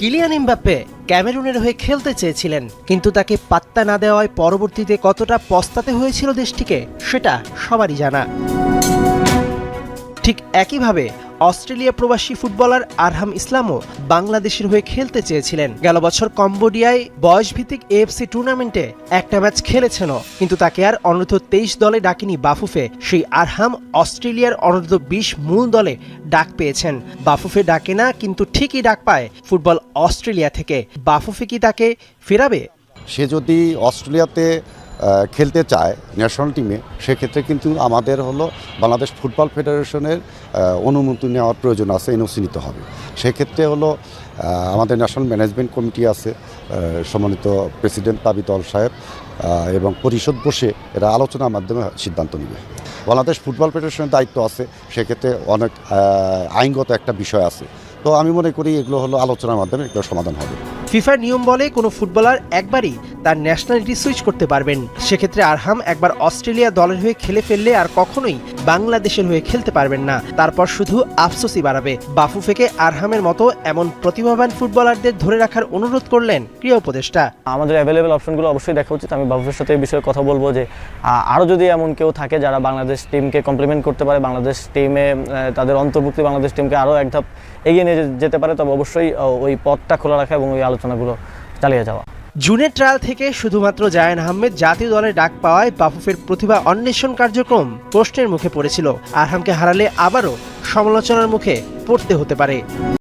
Kylian Mbappe ক্যামেরুনের হয়ে খেলতে চেয়েছিলেন, কিন্তু তাকে পাত্তা না দেওয়ায় পরবর্তীতে কতটা পস্তাতে হয়েছিল দেশটিকে, সেটা সবারই জানা। ঠিক একইভাবে অস্ট্রেলিয়া প্রবাসী ফুটবলার আরহাম ইসলামও বাংলাদেশের হয়ে খেলতে চেয়েছিলেন। গেল বছর কম্বোডিয়ায় বয়সভিত্তিক এএফসি টুর্নামেন্টে একটা ম্যাচ খেলেছেন কিন্তু তাকে আর অনূর্ধ্ব তেইশ দলে ডাকেনি বাফুফে। সেই আরহাম অস্ট্রেলিয়ার অনূর্ধ্ব বিশ মূল দলে ডাক পেয়েছেন। বাফুফে ডাকে না, কিন্তু ঠিকই ডাক পায় ফুটবল অস্ট্রেলিয়া থেকে। বাফুফে কি তাকে ফেরাবে? সে যদি অস্ট্রেলিয়াতে খেলতে চায় ন্যাশনাল টিমে, সেক্ষেত্রে কিন্তু আমাদের হলো বাংলাদেশ ফুটবল ফেডারেশনের অনুমতি নেওয়ার প্রয়োজন আছে, এনওসি নিতে হবে। সেক্ষেত্রে হলো আমাদের ন্যাশনাল ম্যানেজমেন্ট কমিটি আছে সম্মানিত প্রেসিডেন্ট তাবিতল সাহেব এবং পরিষদ বসে এরা আলোচনার মাধ্যমে সিদ্ধান্ত নেবে। বাংলাদেশ ফুটবল ফেডারেশনের দায়িত্ব আছে, সেক্ষেত্রে অনেক আইনগত একটা বিষয় আছে। তো আমি মনে করি এগুলো হলো আলোচনার মাধ্যমে এগুলো সমাধান হবে। ফিফার নিয়ম বলে কোনো ফুটবলার একবারই তার ন্যাশনালিটি সুইচ করতে পারবেন। সেক্ষেত্রে আরহাম একবার অস্ট্রেলিয়া দলের হয়ে খেলে ফেললে আর কখনোই বাংলাদেশের হয়ে খেলতে পারবেন না। তারপর শুধু আফসোসই বাড়াবে। বাফুফেকে আরহামের মতো এমন প্রতিভাবান ফুটবলারদের ধরে রাখার অনুরোধ করলেন ক্রীড়া উপদেষ্টা। আমাদের অ্যাভেলেবেল অপশনগুলো অবশ্যই দেখা উচিত। আমি বাবুফের সাথে এই বিষয়ে কথা বলব যে আরও যদি এমন কেউ থাকে যারা বাংলাদেশ টিমকে কমপ্লিমেন্ট করতে পারে, বাংলাদেশ টিমে তাদের অন্তর্ভুক্তি বাংলাদেশ টিমকে আরও এক ধাপ এগিয়ে নিয়ে যেতে পারে, তবে অবশ্যই ওই পথটা খোলা রাখা এবং ওই আলোচনাগুলো চালিয়ে যাওয়া। জুনের ট্রায়াল থেকে শুধুমাত্র জায়ান আহমেদ জাতীয় দলের ডাক পাওয়ায় বাফুফের প্রতিভা অন্বেষণ কার্যক্রম প্রশ্নের মুখে পড়েছিল। আরহামকে হারালে আবারও সমালোচনার মুখে পড়তে হতে পারে।